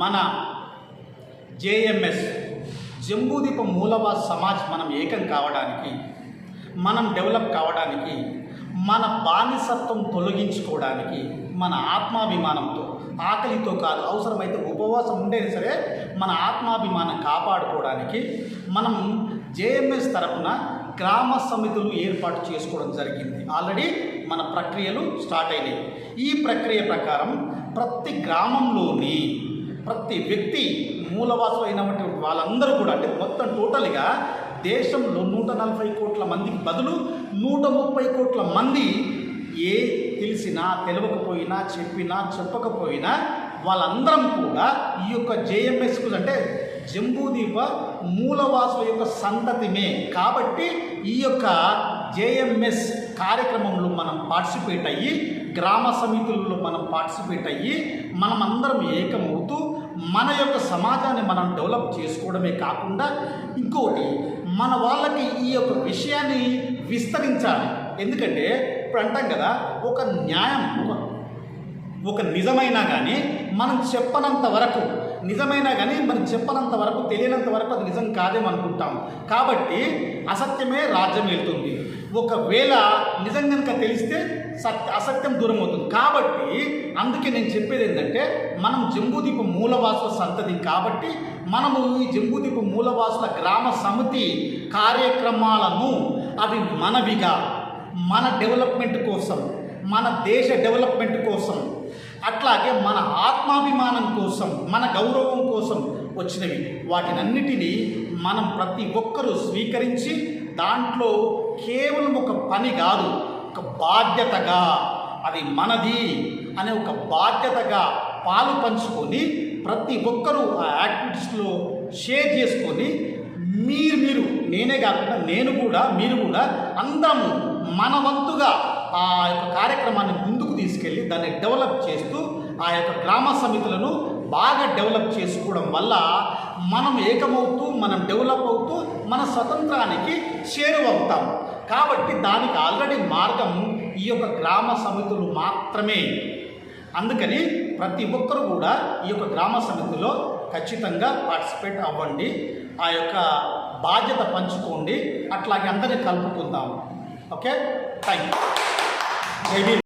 మన జేఎంఎస్ జంబూదీప మూలవ సమాజ్ మనం ఏకం కావడానికి మనం డెవలప్ కావడానికి మన బానిసత్వం తొలగించుకోవడానికి మన ఆత్మాభిమానంతో ఆకలితో కాదు అవసరమైతే ఉపవాసం ఉండేది సరే మన ఆత్మాభిమానం కాపాడుకోవడానికి మనం జేఎంఎస్ తరపున గ్రామ సమితులు ఏర్పాటు చేసుకోవడం జరిగింది. ఆల్రెడీ మన ప్రక్రియలు స్టార్ట్ అయినాయి. ఈ ప్రక్రియ ప్రకారం ప్రతి గ్రామంలోని ప్రతి వ్యక్తి మూలవాసులు అయినటువంటి వాళ్ళందరూ కూడా అంటే మొత్తం టోటల్గా దేశంలో నూట నలభై కోట్ల మందికి బదులు నూట ముప్పై కోట్ల మంది ఏ తెలిసినా తెలవకపోయినా చెప్పినా చెప్పకపోయినా వాళ్ళందరం కూడా ఈ యొక్క జేఎంఎస్ అంటే జంబూదీప మూలవాసుల యొక్క సంతతిమే. కాబట్టి ఈ యొక్క జేఎంఎస్ కార్యక్రమంలో మనం పార్టిసిపేట్ అయ్యి గ్రామ సమితుల్లో మనం పార్టిసిపేట్ అయ్యి మనమందరం ఏకమవుతూ మన యొక్క సమాజాన్ని మనం డెవలప్ చేసుకోవడమే కాకుండా ఇంకోటి మన వాళ్ళకి ఈ యొక్క విషయాన్ని విస్తరించాలి. ఎందుకంటే ఇప్పుడు అంటాం కదా ఒక న్యాయం ఒక నిజమైనా కానీ మనం చెప్పనంత వరకు నిజమైనా కానీ మనం చెప్పనంత వరకు తెలియనంత వరకు అది నిజం కాదేమనుకుంటాం కాబట్టి అసత్యమే రాజ్యం వెళ్తుంది. ఒకవేళ నిజం కనుక తెలిస్తే సత్య అసత్యం దూరం అవుతుంది కాబట్టి అందుకే నేను చెప్పేది ఏంటంటే మనం జంబూదీప మూలవాసుల సంతతి కాబట్టి మనము ఈ జంబూదీప మూలవాసుల గ్రామ సమితి కార్యక్రమాలను అవి మనవిగా మన డెవలప్మెంట్ కోసం మన దేశ డెవలప్మెంట్ కోసం అట్లాగే మన ఆత్మాభిమానం కోసం మన గౌరవం కోసం వచ్చినవి. వాటినన్నిటినీ మనం ప్రతి ఒక్కరూ స్వీకరించి దాంట్లో కేవలం ఒక పని కాదు ఒక బాధ్యతగా అది మనది అనే ఒక బాధ్యతగా పాలు పంచుకొని ప్రతి ఒక్కరూ ఆ యాక్టివిటీస్లో షేర్ చేసుకొని మీరు మీరు నేనే కాకుండా నేను కూడా మీరు కూడా అందరము మన వంతుగా ఆ యొక్క కార్యక్రమాన్ని ముందుకు తీసుకెళ్ళి దాన్ని డెవలప్ చేస్తూ ఆ యొక్క గ్రామ సమితులను బాగా డెవలప్ చేసుకోవడం వల్ల మనం ఏకమవుతూ మనం డెవలప్ అవుతూ మన స్వతంత్రానికి చేరువవుతాం కాబట్టి దానికి ఆల్రెడీ మార్గం ఈ యొక్క గ్రామ సమితులు మాత్రమే. అందుకని ప్రతి ఒక్కరు కూడా ఈ యొక్క గ్రామ సమితిలో ఖచ్చితంగా పార్టిసిపేట్ అవ్వండి ఆ యొక్క బాధ్యత పంచుకోండి అట్లాగే అందరినీ కలుపుకుందాం. ఓకే? Thank you Maybe